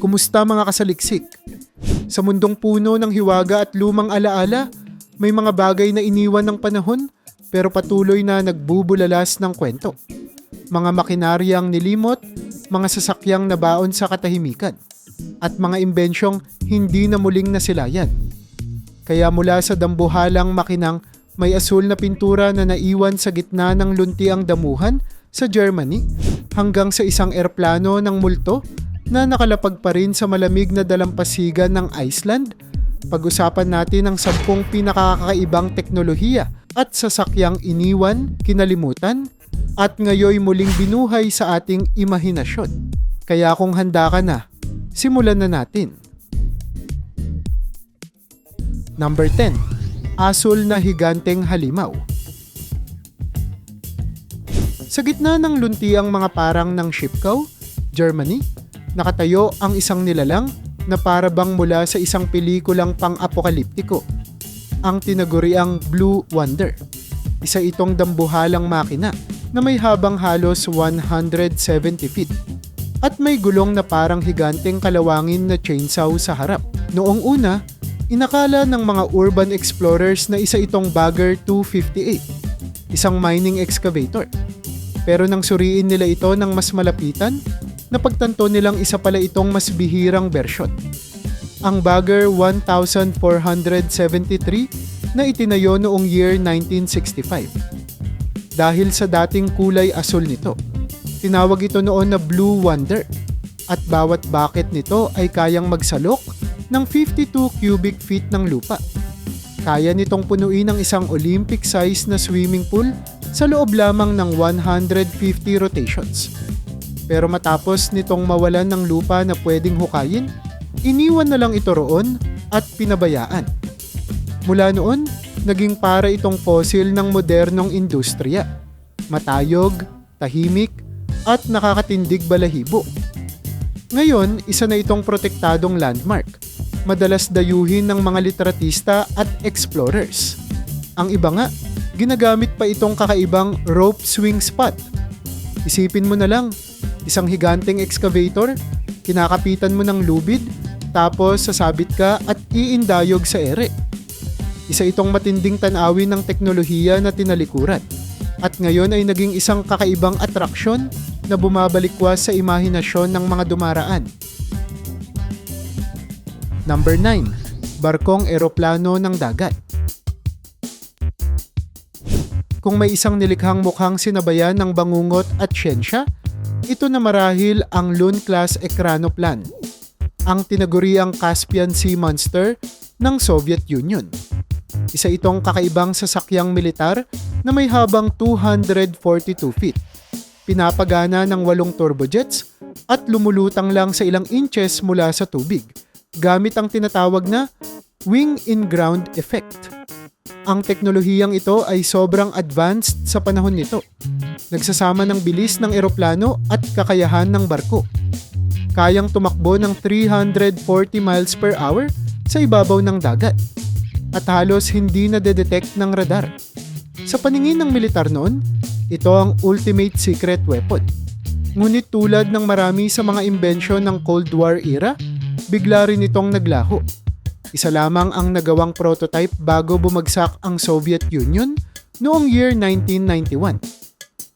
Kumusta mga kasaliksik? Sa mundong puno ng hiwaga at lumang alaala, may mga bagay na iniwan ng panahon pero patuloy na nagbubulalas ng kwento. Mga makinaryang nilimot, mga sasakyang nabaon sa katahimikan, at mga imbensyong hindi na muling nasilayan. Kaya mula sa dambuhalang makinang may asul na pintura na naiwan sa gitna ng luntiang damuhan sa Germany hanggang sa isang eroplano ng multo na nakalapag pa rin sa malamig na dalampasigan ng Iceland, pag-usapan natin ang sampung pinakakaibang teknolohiya at sasakyang iniwan, kinalimutan, at ngayoy muling binuhay sa ating imahinasyon. Kaya kung handa ka na, simulan na natin. Number 10. Asul na higanteng halimaw. Sa gitna ng luntiang mga parang ng Shipkow, Germany, nakatayo ang isang nilalang na parabang mula sa isang pelikulang pang-apokaliptiko, ang tinaguriang Blue Wonder. Isa itong dambuhalang makina na may habang halos 170 feet at may gulong na parang higanteng kalawangin na chainsaw sa harap. Noong una, inakala ng mga urban explorers na isa itong Bagger 258, isang mining excavator. Pero nang suriin nila ito ng mas malapitan, napagtanto nilang isa pala itong mas bihirang bersyon. Ang Bagger 1473 na itinayo noong year 1965. Dahil sa dating kulay asul nito, tinawag ito noon na Blue Wonder at bawat bucket nito ay kayang magsalok ng 52 cubic feet ng lupa. Kaya nitong punuin ang isang Olympic size na swimming pool sa loob lamang ng 150 rotations. Pero matapos nitong mawalan ng lupa na pwedeng hukayin, iniwan na lang ito roon at pinabayaan. Mula noon, naging para itong fossil ng modernong industriya. Matayog, tahimik, at nakakatindig balahibo. Ngayon, isa na itong protektadong landmark. Madalas dayuhin ng mga litratista at explorers. Ang iba nga, ginagamit pa itong kakaibang rope swing spot. Isipin mo na lang, isang higanteng excavator, kinakapitan mo ng lubid, tapos sasabit ka at iindayog sa ere. Isa itong matinding tanawin ng teknolohiya na tinalikuran. At ngayon ay naging isang kakaibang atraksyon na bumabalikwas sa imahinasyon ng mga dumaraan. Number 9. Barkong eroplano ng dagat. Kung may isang nilikhang mukhang sinabayan ng bangungot at siyensya, ito na marahil ang Lune-class Ekranoplan, ang tinaguriang Caspian Sea Monster ng Soviet Union. Isa itong kakaibang sasakyang militar na may habang 242 feet. Pinapagana ng walong turbojets at lumulutang lang sa ilang inches mula sa tubig gamit ang tinatawag na wing in ground effect. Ang teknolohiyang ito ay sobrang advanced sa panahon nito. Nagsasama ng bilis ng eroplano at kakayahan ng barko. Kayang tumakbo ng 340 miles per hour sa ibabaw ng dagat at halos hindi na detect ng radar. Sa paningin ng militar noon, ito ang ultimate secret weapon. Ngunit tulad ng marami sa mga imbensyon ng Cold War era, bigla rin itong naglaho. Isa lamang ang nagawang prototype bago bumagsak ang Soviet Union noong year 1991.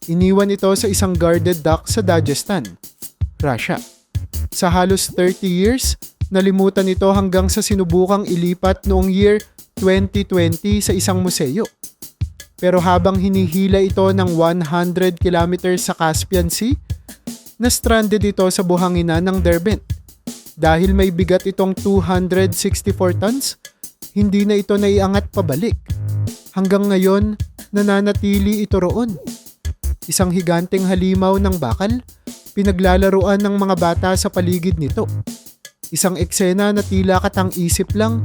Iniwan ito sa isang guarded dock sa Dagestan, Russia. Sa halos 30 years, nalimutan ito hanggang sa sinubukang ilipat noong year 2020 sa isang museo. Pero habang hinihila ito ng 100 kilometers sa Caspian Sea, na-stranded ito sa buhangina ng Derbent. Dahil may bigat itong 264 tons, hindi na ito naiangat pabalik. Hanggang ngayon, nananatili ito roon. Isang higanteng halimaw ng bakal, pinaglalaruan ng mga bata sa paligid nito. Isang eksena na tila katang isip lang,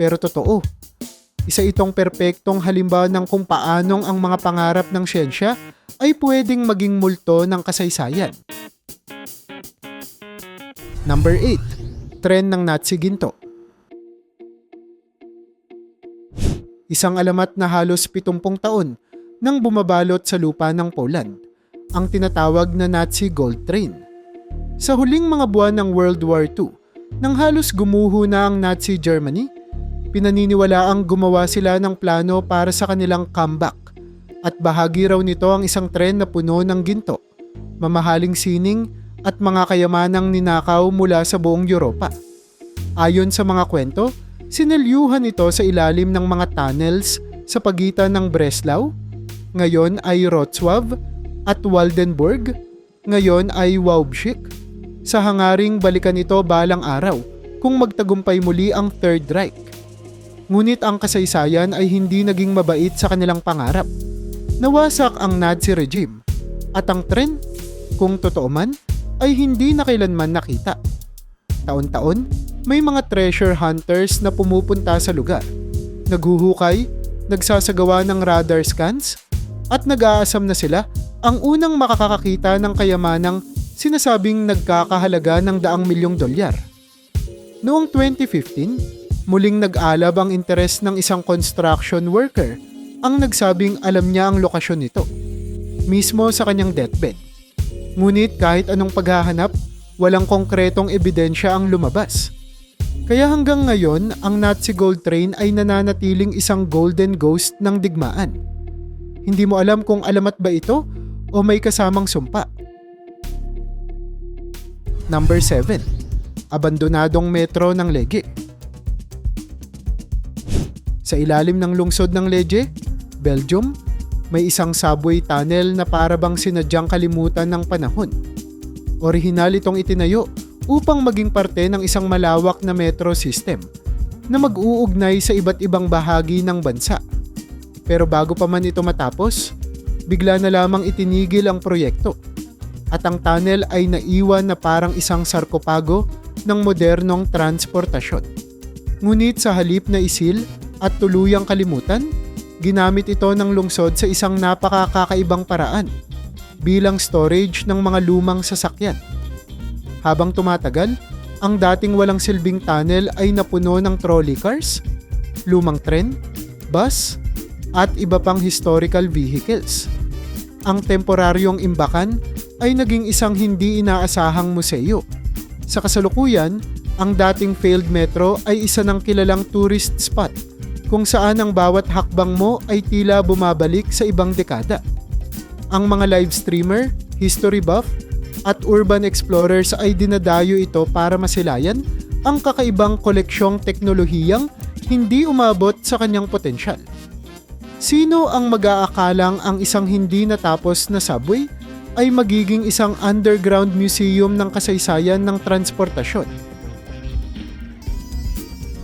pero totoo. Isa itong perpektong halimbawa ng kung paanong ang mga pangarap ng siyensya ay pwedeng maging multo ng kasaysayan. Number 8. Tren ng Nazi Ginto Isang alamat na halos 70 taon nang bumabalot sa lupa ng Poland, ang tinatawag na Nazi Gold Train. Sa huling mga buwan ng World War II, nang halos gumuho na ang Nazi Germany, pinaniniwala ang gumawa sila ng plano para sa kanilang comeback at bahagi raw nito ang isang tren na puno ng ginto, mamahaling sining at mga kayamanang ninakaw mula sa buong Europa. Ayon sa mga kwento, sinelyuhan ito sa ilalim ng mga tunnels sa pagitan ng Breslau, ngayon ay Wrocław, at Waldenburg, ngayon ay Wałbrzych, sa hangaring balikan ito balang araw kung magtagumpay muli ang Third Reich. Ngunit ang kasaysayan ay hindi naging mabait sa kanilang pangarap. Nawasak ang Nazi regime at ang tren, kung totoo man, ay hindi na kailanman nakita. Taon-taon, may mga treasure hunters na pumupunta sa lugar. Naghuhukay, nagsasagawa ng radar scans, at nag-aasam na sila ang unang makakakita ng kayamanang sinasabing nagkakahalaga ng daang milyong dolyar. Noong 2015, muling nag-alab ang interes ng isang construction worker ang nagsabing alam niya ang lokasyon nito, mismo sa kanyang deathbed. Ngunit kahit anong paghahanap, walang konkretong ebidensya ang lumabas. Kaya hanggang ngayon, ang Nazi Gold Train ay nananatiling isang golden ghost ng digmaan. Hindi mo alam kung alamat ba ito o may kasamang sumpa. Number 7. Abandonadong metro ng Lege. Sa ilalim ng lungsod ng Lege, Belgium, may isang subway tunnel na parabang sinadyang kalimutan ng panahon. Orihinal itong itinayo upang maging parte ng isang malawak na metro system na mag-uugnay sa iba't ibang bahagi ng bansa. Pero bago pa man ito matapos, bigla na lamang itinigil ang proyekto at ang tunnel ay naiwan na parang isang sarkopago ng modernong transportasyon. Ngunit sa halip na isil at tuluyang kalimutan, ginamit ito ng lungsod sa isang napakakakaibang paraan bilang storage ng mga lumang sasakyan. Habang tumatagal, ang dating walang silbing tunnel ay napuno ng trolley cars, lumang tren, bus, at iba pang historical vehicles. Ang temporaryong imbakan ay naging isang hindi inaasahang museo. Sa kasalukuyan, ang dating failed metro ay isa ng kilalang tourist spot kung saan ang bawat hakbang mo ay tila bumabalik sa ibang dekada. Ang mga live streamer, history buff, at urban explorers ay dinadayo ito para masilayan ang kakaibang koleksyong teknolohiyang hindi umabot sa kanyang potensyal. Sino ang mag-aakalang ang isang hindi natapos na subway ay magiging isang underground museum ng kasaysayan ng transportasyon?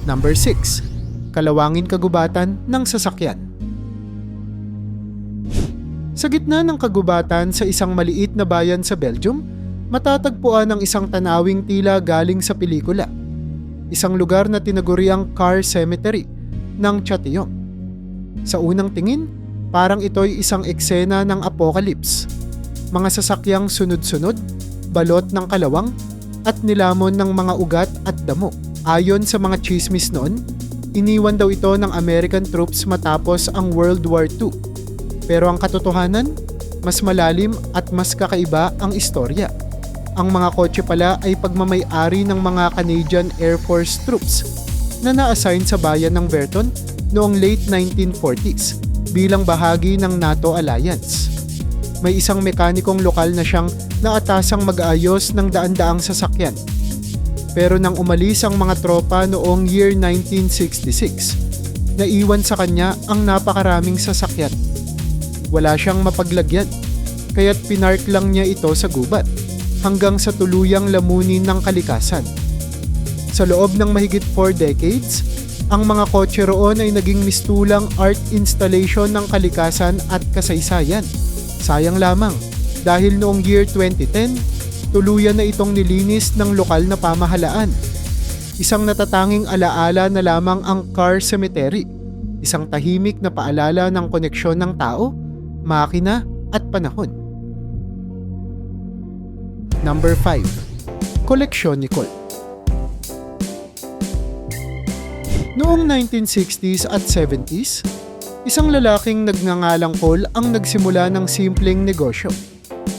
Number 6. Kalawangin kagubatan ng sasakyan. Sa gitna ng kagubatan sa isang maliit na bayan sa Belgium, matatagpuan ang isang tanawing tila galing sa pelikula. Isang lugar na tinaguriang Car Cemetery ng Chatillon. Sa unang tingin, parang ito'y isang eksena ng apocalypse. Mga sasakyang sunod-sunod, balot ng kalawang, at nilamon ng mga ugat at damo. Ayon sa mga chismis noon, iniwan daw ito ng American troops matapos ang World War II. Pero ang katotohanan, mas malalim at mas kakaiba ang istorya. Ang mga kotse pala ay pagmamay-ari ng mga Canadian Air Force troops na na-assign sa bayan ng Verton noong late 1940s bilang bahagi ng NATO alliance. May isang mekanikong lokal na siyang naatasang mag-ayos ng daan-daang sasakyan. Pero nang umalis ang mga tropa noong year 1966, naiwan sa kanya ang napakaraming sasakyan. Wala siyang mapaglagyan, kaya't pinark lang niya ito sa gubat hanggang sa tuluyang lamunin ng kalikasan. Sa loob ng mahigit 4 decades, ang mga kotse roon ay naging mistulang art installation ng kalikasan at kasaysayan. Sayang lamang, dahil noong year 2010, tuluyan na itong nilinis ng lokal na pamahalaan. Isang natatanging alaala na lamang ang Car Cemetery, isang tahimik na paalala ng koneksyon ng tao, makina at panahon. Number 5. Koleksyon ni Colt Noong 1960s at 70s, isang lalaking nagngangalang Cole ang nagsimula ng simpleng negosyo.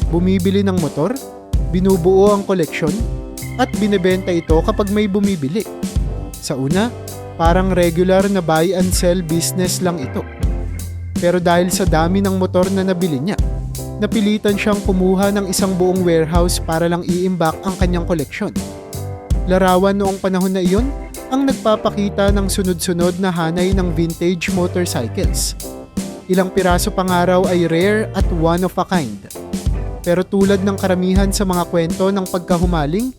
Bumibili ng motor, binubuo ang koleksyon at binebenta ito kapag may bumibili. Sa una, parang regular na buy and sell business lang ito. Pero dahil sa dami ng motor na nabili niya, napilitan siyang kumuha ng isang buong warehouse para lang iimbak ang kanyang koleksyon. Larawan noong panahon na iyon ang nagpapakita ng sunod-sunod na hanay ng vintage motorcycles. Ilang piraso pang araw ay rare at one of a kind. Pero tulad ng karamihan sa mga kwento ng pagkahumaling,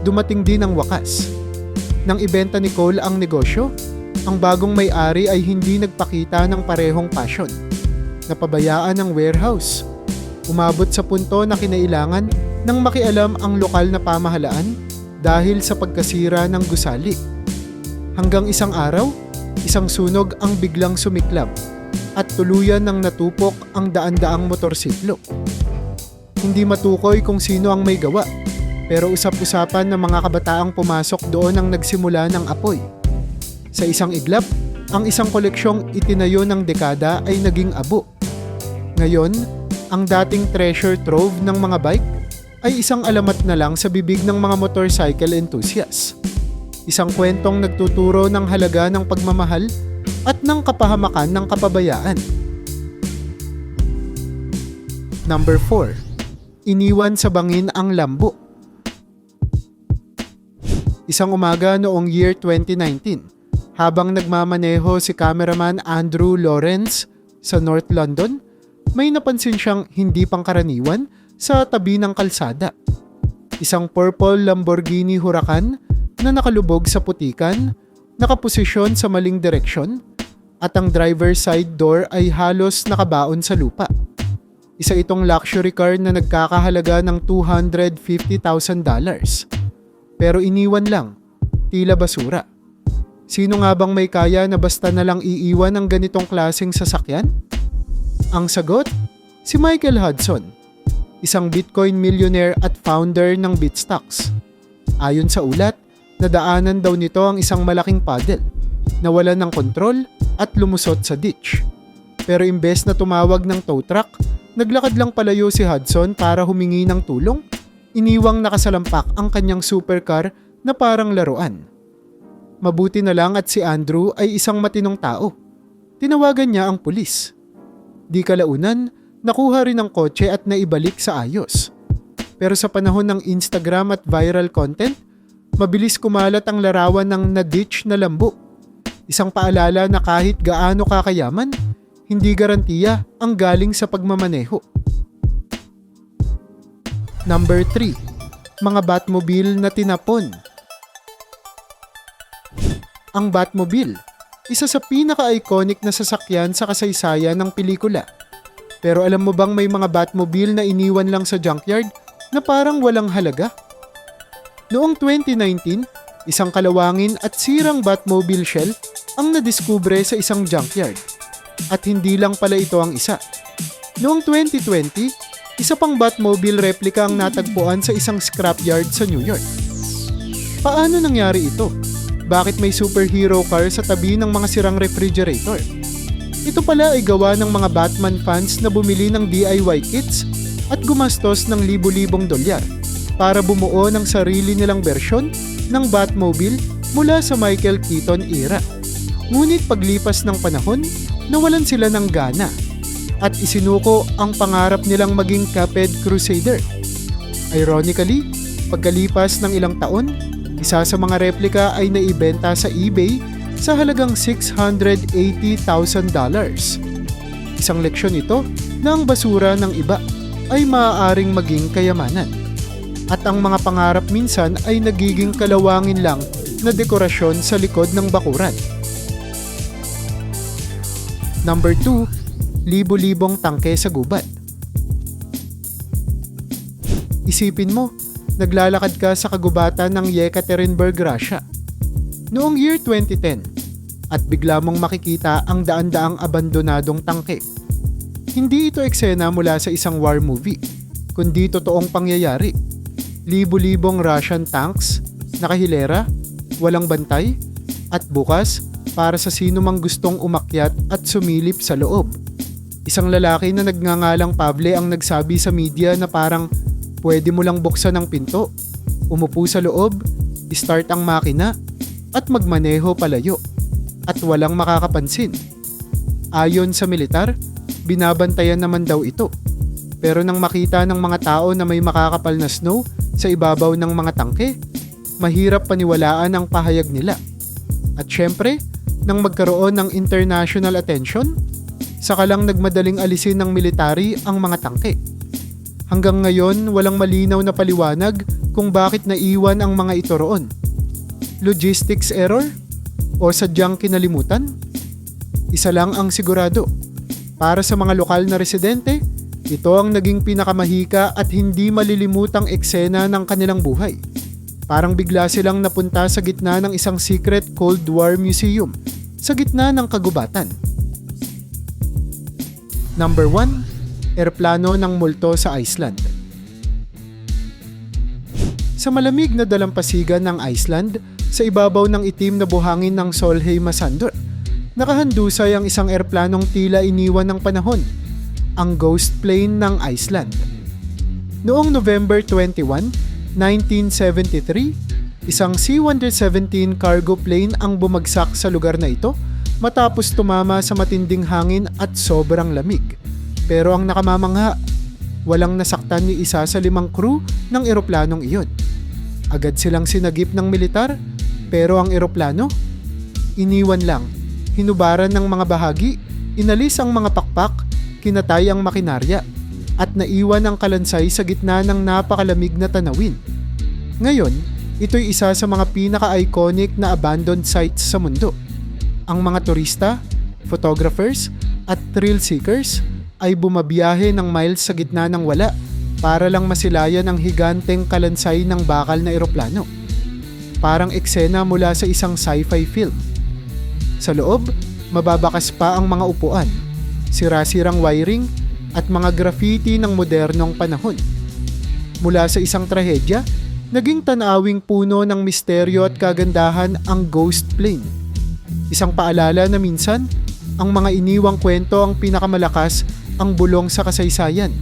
dumating din ang wakas. Nang ibenta ni Cole ang negosyo, ang bagong may-ari ay hindi nagpakita ng parehong passion. Napabayaan ang warehouse. Umabot sa punto na kinailangan nang makialam ang lokal na pamahalaan dahil sa pagkasira ng gusali. Hanggang isang araw, isang sunog ang biglang sumiklab at tuluyan ng natupok ang daan-daang motorsiklo. Hindi matukoy kung sino ang may gawa, pero usap-usapan ng mga kabataang pumasok doon ang nagsimula ng apoy. Sa isang iglap, ang isang koleksyong itinayo ng dekada ay naging abo. Ngayon, ang dating treasure trove ng mga bike ay isang alamat na lang sa bibig ng mga motorcycle enthusiasts. Isang kwentong nagtuturo ng halaga ng pagmamahal at ng kapahamakan ng kapabayaan. Number 4. Iniwan sa bangin ang lambo. Isang umaga noong year 2019, habang nagmamaneho si cameraman Andrew Lawrence sa North London, may napansin siyang hindi pangkaraniwan sa tabi ng kalsada. Isang purple Lamborghini Huracan na nakalubog sa putikan, nakaposisyon sa maling direksyon, at ang driver's side door ay halos nakabaon sa lupa. Isa itong luxury car na nagkakahalaga ng $250,000. Pero iniwan lang, tila basura. Sino nga bang may kaya na basta na lang iiwan ng ganitong klaseng sasakyan? Ang sagot? Si Michael Hudson, isang Bitcoin millionaire at founder ng BitStocks. Ayon sa ulat, nadaanan daw nito ang isang malaking paddle, nawalan ng kontrol at lumusot sa ditch. Pero imbes na tumawag ng tow truck, naglakad lang palayo si Hudson para humingi ng tulong. Iniwang nakasalampak ang kanyang supercar na parang laruan. Mabuti na lang at si Andrew ay isang matinong tao. Tinawagan niya ang pulis. Di kalaunan, nakuha rin ang kotse at naibalik sa ayos. Pero sa panahon ng Instagram at viral content, mabilis kumalat ang larawan ng na-ditch na lambo. Isang paalala na kahit gaano kakayaman, hindi garantiya ang galing sa pagmamaneho. Number 3. Mga Batmobile na tinapon. Ang Batmobile, isa sa pinaka-iconic na sasakyan sa kasaysayan ng pelikula. Pero alam mo bang may mga Batmobile na iniwan lang sa junkyard na parang walang halaga? Noong 2019, isang kalawangin at sirang Batmobile shell ang nadiskubre sa isang junkyard. At hindi lang pala ito ang isa. Noong 2020, isa pang Batmobile replica ang natagpuan sa isang scrapyard sa New York. Paano nangyari ito? Bakit may superhero car sa tabi ng mga sirang refrigerator? Ito pala ay gawa ng mga Batman fans na bumili ng DIY kits at gumastos ng libu-libong dolyar para bumuo ng sarili nilang bersyon ng Batmobile mula sa Michael Keaton era. Ngunit paglipas ng panahon, nawalan sila ng gana at isinuko ang pangarap nilang maging Caped Crusader. Ironically, pagkalipas ng ilang taon, isa sa mga replika ay naibenta sa eBay sa halagang $680,000. Isang leksyon ito na ang basura ng iba ay maaaring maging kayamanan. At ang mga pangarap minsan ay nagiging kalawangin lang na dekorasyon sa likod ng bakuran. Number 2, libo-libong tangke sa gubat. Isipin mo, naglalakad ka sa kagubatan ng Yekaterinburg, Russia. Noong year 2010, at bigla mong makikita ang daan-daang abandonadong tangke. Hindi ito eksena mula sa isang war movie, kundi totoong pangyayari. Libo-libong Russian tanks, nakahilera, walang bantay, at bukas para sa sino mang gustong umakyat at sumilip sa loob. Isang lalaki na nagngangalang Pable ang nagsabi sa media na parang Pwede mo lang buksan ang pinto, umupo sa loob, start ang makina, at magmaneho palayo. At walang makakapansin. Ayon sa militar, binabantayan naman daw ito. Pero nang makita ng mga tao na may makakapal na snow sa ibabaw ng mga tangke, mahirap paniwalaan ang pahayag nila. At syempre, nang magkaroon ng international attention, saka lang nagmadaling alisin ng military ang mga tangke. Hanggang ngayon, walang malinaw na paliwanag kung bakit naiwan ang mga ito roon. Logistics error? O sadyang kinalimutan? Isa lang ang sigurado. Para sa mga lokal na residente, ito ang naging pinakamahika at hindi malilimutang eksena ng kanilang buhay. Parang bigla silang napunta sa gitna ng isang secret Cold War museum sa gitna ng kagubatan. Number 1. Eroplano ng multo sa Iceland. Sa malamig na dalampasigan ng Iceland, sa ibabaw ng itim na buhangin ng Solheimsandor, nakahandusay ang isang eroplanong tila iniwan ng panahon, ang ghost plane ng Iceland. Noong November 21, 1973, isang C-117 cargo plane ang bumagsak sa lugar na ito matapos tumama sa matinding hangin at sobrang lamig. Pero ang nakamamangha, walang nasaktan ni isa sa limang crew ng eroplanong iyon. Agad silang sinagip ng militar, pero ang eroplano, iniwan lang. Hinubaran ng mga bahagi, inalis ang mga pakpak, kinatay ang makinarya, at naiwan ang kalansay sa gitna ng napakalamig na tanawin. Ngayon, ito'y isa sa mga pinaka-iconic na abandoned sites sa mundo. Ang mga turista, photographers, at thrill seekers ay bumabiyahe ng miles sa gitna ng wala para lang masilayan ang higanteng kalansay ng bakal na eroplano. Parang eksena mula sa isang sci-fi film. Sa loob, mababakas pa ang mga upuan, sira-sirang wiring, at mga graffiti ng modernong panahon. Mula sa isang trahedya, naging tanawing puno ng misteryo at kagandahan ang ghost plane. Isang paalala na minsan, ang mga iniwang kwento ang pinakamalakas ang bulong sa kasaysayan